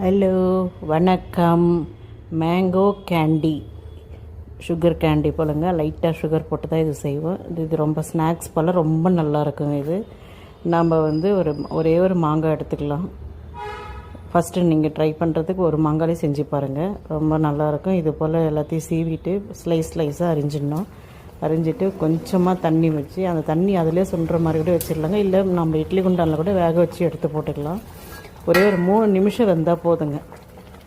Hello வணக்கம். Mango candy sugar candy போலங்க. லைட்டாக சுகர் போட்டு தான் இது செய்வோம். இது இது ரொம்ப ஸ்நாக்ஸ் போல் ரொம்ப நல்லா இருக்குங்க இது. நம்ம வந்து ஒரு ஒரே ஒரு மாங்காய் எடுத்துக்கலாம். ஃபஸ்ட்டு நீங்கள் ட்ரை பண்ணுறதுக்கு ஒரு மாங்காயே செஞ்சு பாருங்கள் ரொம்ப நல்லாயிருக்கும் இது போல் எல்லாத்தையும் சீவிட்டு ஸ்லைஸ் ஸ்லைஸாக அரிஞ்சிடணும். அரிஞ்சிட்டு கொஞ்சமாக தண்ணி வச்சு அந்த தண்ணி அதிலே சுண்டுற மாதிரி கூட வச்சிடலாங்க. இல்லை நம்ம இட்லி குண்டானில் கூட வேக வச்சு எடுத்து போட்டுக்கலாம். ஒரே ஒரு மூணு நிமிஷம் இருந்தால் போதுங்க.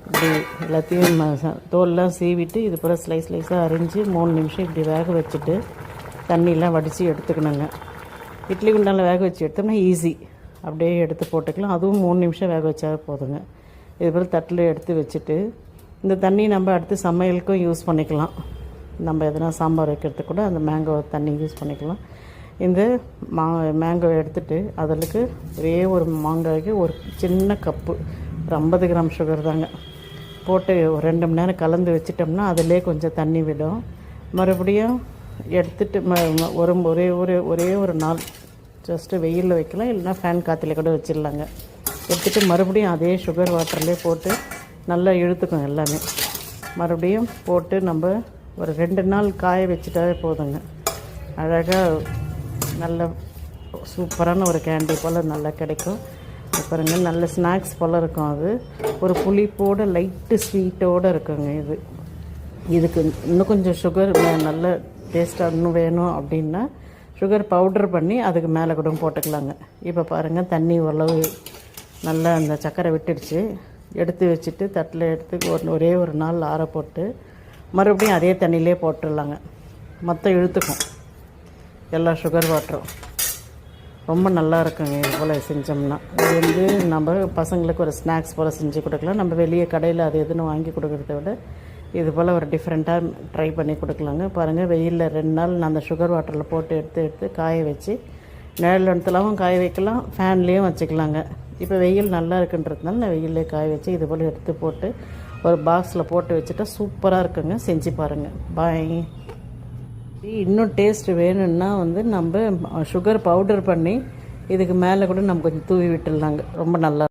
இப்படி எல்லாத்தையும் தோல்லாம் சீவிட்டு இது போல் ஸ்லைஸ் ஸ்லைஸாக அரிஞ்சு மூணு நிமிஷம் இப்படி வேக வச்சுட்டு தண்ணியெலாம் வடித்து எடுத்துக்கணுங்க. இட்லி குண்டானில் வேக வச்சு எடுத்தோம்னா ஈஸி அப்படியே எடுத்து போட்டுக்கலாம். அதுவும் மூணு நிமிஷம் வேக வச்சா போதுங்க. இது போல் தட்டில் எடுத்து வச்சுட்டு இந்த தண்ணி நம்ம அடுத்து சமையலுக்கும் யூஸ் பண்ணிக்கலாம். நம்ம எதனா சாம்பார் வைக்கிறதுக்கு கூட அந்த மேங்கோ தண்ணி யூஸ் பண்ணிக்கலாம். இந்த மா மேங்கோ எடுத்துட்டு அதற்கு ஒரே ஒரு மாங்காய்க்கு ஒரு சின்ன கப்பு. ஒரு ஐம்பது கிராம் சுகர் தாங்க. போட்டு ஒரு ரெண்டு மணி நேரம் கலந்து வச்சிட்டோம்னா அதிலே கொஞ்சம் தண்ணி விடும். மறுபடியும் எடுத்துட்டு ம ஒரு ஒரே ஒரு ஒரே ஒரு நாள் ஜஸ்ட்டு வெயிலில் வைக்கலாம். இல்லைன்னா ஃபேன் காற்றுல கூட வச்சிடலாங்க. எடுத்துட்டு மறுபடியும் அதே சுகர் வாட்டர்லேயே போட்டு நல்லா இழுத்துக்கும் எல்லாமே. மறுபடியும் போட்டு நம்ம ஒரு ரெண்டு நாள் காய வச்சுட்டாவே போதுங்க. அழகாக நல்ல சூப்பரான ஒரு கேண்டி போல் நல்லா கிடைக்கும். பாருங்கள் நல்ல ஸ்நாக்ஸ் போல் இருக்கும் அது. ஒரு புளிப்போடு லைட்டு ஸ்வீட்டோடு இருக்குங்க இது. இதுக்கு இன்னும் கொஞ்சம் சுகர் நல்ல டேஸ்ட்டாக இன்னும் வேணும் அப்படின்னா சுகர் பவுடர் பண்ணி அதுக்கு மேலே கூட போட்டுக்கலாங்க. இப்போ பாருங்கள் தண்ணி ஓரளவு நல்லா அந்த சக்கரை விட்டுடுச்சு. எடுத்து வச்சுட்டு தட்டில் எடுத்து ஒரு ஒரே ஒரு நாள் ஆற போட்டு மறுபடியும் அதே தண்ணியிலே போட்டுடலாங்க. மொத்தம் இழுத்துக்கும். எல்லா சுகர் வாட்டரும். ரொம்ப நல்லா இருக்குங்க இது போல் செஞ்சோம்னா. இது வந்து நம்ம பசங்களுக்கு ஒரு ஸ்நாக்ஸ் போல் செஞ்சு கொடுக்கலாம். நம்ம வெளியே கடையில் அது எதுன்னு வாங்கி கொடுக்கறத விட இது போல் ஒரு டிஃப்ரெண்ட்டாக ட்ரை பண்ணி கொடுக்கலாங்க. பாருங்கள் வெயிலில் ரெண்டு நாள் நான் அந்த சுகர் வாட்டரில் போட்டு எடுத்து எடுத்து காய வச்சு நிழல் இடத்துலாவும் காய வைக்கலாம் ஃபேன்லேயும் வச்சுக்கலாங்க. இப்போ வெயில் நல்லா இருக்குன்றதுனால நான் வெயிலே காய வச்சு இது போல் எடுத்து போட்டு ஒரு பாக்ஸில் போட்டு வச்சுட்டா சூப்பராக இருக்குங்க. செஞ்சு பாருங்கள் பாய் இன்னும் டேஸ்ட் வேணும்னா வந்து நம்ம சுகர் பவுடர் பண்ணி இதுக்கு மேலே கூட நம்ம கொஞ்சம் தூவி விட்டுடலாங்க. ரொம்ப நல்லா